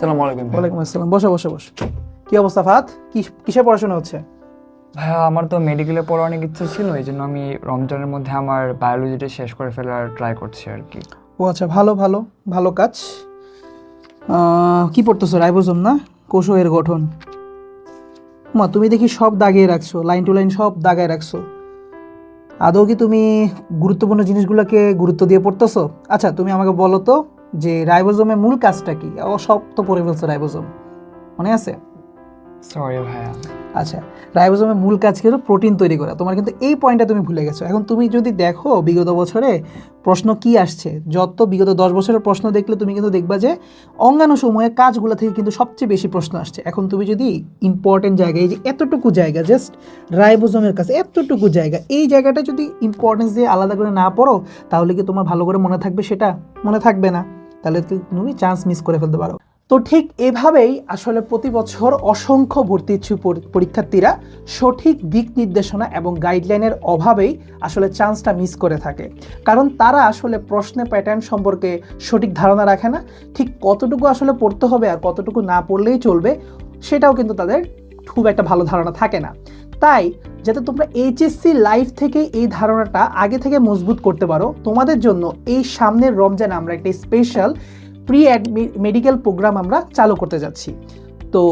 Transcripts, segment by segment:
আসসালামু আলাইকুম। ওয়ালাইকুম আসসালাম। বসো বসো বসো। কি অবস্থা ফাত কি কিসে পড়াশোনা হচ্ছে? ভাইয়া আমার তো মেডিকেলে পড়ার অনেক ইচ্ছা ছিল এই জন্য আমি রমজানের মধ্যে আমার বায়োলজিটা শেষ করে ফেলার ট্রাই করছি আর কি। ও আচ্ছা ভালো ভালো ভালো কাজ। কি পড়তেছো? রাইবোজোম না? কোষো এর গঠন। মা তুমি দেখি সব দাগিয়ে রাখছো লাইন টু লাইন সব দাগায় রাখছো। আদৌ কি তুমি গুরুত্বপূর্ণ জিনিসগুলোকে গুরুত্ব দিয়ে পড়তেছো? আচ্ছা তুমি আমাকে বলো তো যে রাইবোজোমের মূল কাজটা কি? ও সব তো পড়ে ফেলছো রাইবোজোম। মনে আছে? সরি ভাইয়া। আচ্ছা রাইবোজোমের মূল কাজ কিন্তু প্রোটিন তৈরি করা। তোমার কিন্তু এই পয়েন্টটা তুমি ভুলে গেছো। এখন তুমি যদি দেখো বিগত বছরে প্রশ্ন কি আসছে যত বিগত দশ বছরের প্রশ্ন দেখলে তুমি কিন্তু দেখবা যে অঙ্গাণু সময়ে কাজগুলো থেকে কিন্তু সবচেয়ে বেশি প্রশ্ন আসছে। এখন তুমি যদি ইম্পর্টেন্ট জায়গায় এই যে এতটুকু জায়গা জাস্ট রাইবোজোমের কাছে এতটুকু জায়গা এই জায়গাটা যদি ইম্পর্টেন্স দিয়ে আলাদা করে না পড়ো তাহলে কি তোমার ভালো করে মনে থাকবে সেটা? মনে থাকবে না। তাহলে তুমি চান্স মিস করে ফেলতে পারো। তো ঠিক এভাবেই আসলে প্রতি বছর অসংখ্য ভর্তি ইচ্ছুক পরি- পরীক্ষার্থীরা সঠিক দিক নির্দেশনা এবং গাইডলাইনের অভাবেই আসলে চান্সটা মিস করে থাকে। কারণ তারা আসলে প্রশ্নে প্যাটার্ন সম্পর্কে সঠিক ধারণা রাখে না। ঠিক কতটুকু আসলে পড়তে হবে আর কতটুকু না পড়লেই চলবে, সেটাও কিন্তু তাদের খুব একটা ভালো ধারণা থাকে না। তাই যাতে তোমরা এইচএসসি লাইফ থেকে এই ধারণাটা আগে থেকে মজবুত করতে পারো। তোমাদের জন্য এই সামনের রমজান আমরা একটা স্পেশাল প্রি মেডিকেল প্রোগ্রাম আমরা চালু করতে যাচ্ছি। তো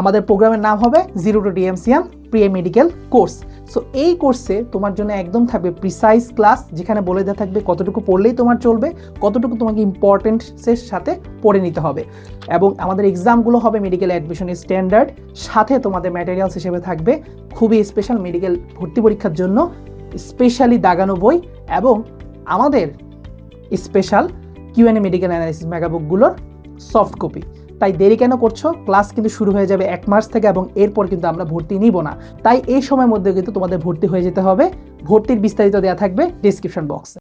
আমাদের প্রোগ্রামের নাম হবে zero two DMCM pre medical course. So এই কোর্সে তোমার জন্য একদম থাকবে প্রিসাইজ ক্লাস যেখানে বলে দেওয়া থাকবে কতটুকু পড়লেই তোমার চলবে, কতটুকু তোমাকে ইম্পর্টেন্টসের সাথে পড়ে নিতে হবে। এবং আমাদের এক্সামগুলো হবে মেডিকেল অ্যাডমিশনের স্ট্যান্ডার্ড সাথে তোমাদের ম্যাটেরিয়ালস হিসেবে থাকবে খুবই স্পেশাল মেডিকেল ভর্তি পরীক্ষার জন্য স্পেশালি দাগানো বই এবং আমাদের স্পেশাল কিউএনএ মেডিকেল অ্যানালিসিস মেগাবুকগুলোর সফট কপি তাই দেরি কেন করছ? ক্লাস কিন্তু শুরু হয়ে যাবে এক মাস থেকে এবং এরপর কিন্তু আমরা ভর্তি নিব না। তাই এই সময়ের মধ্যে কিন্তু তোমাদের ভর্তি হয়ে যেতে হবে। ভর্তির বিস্তারিত দেওয়া থাকবে ডিসক্রিপশন বক্সে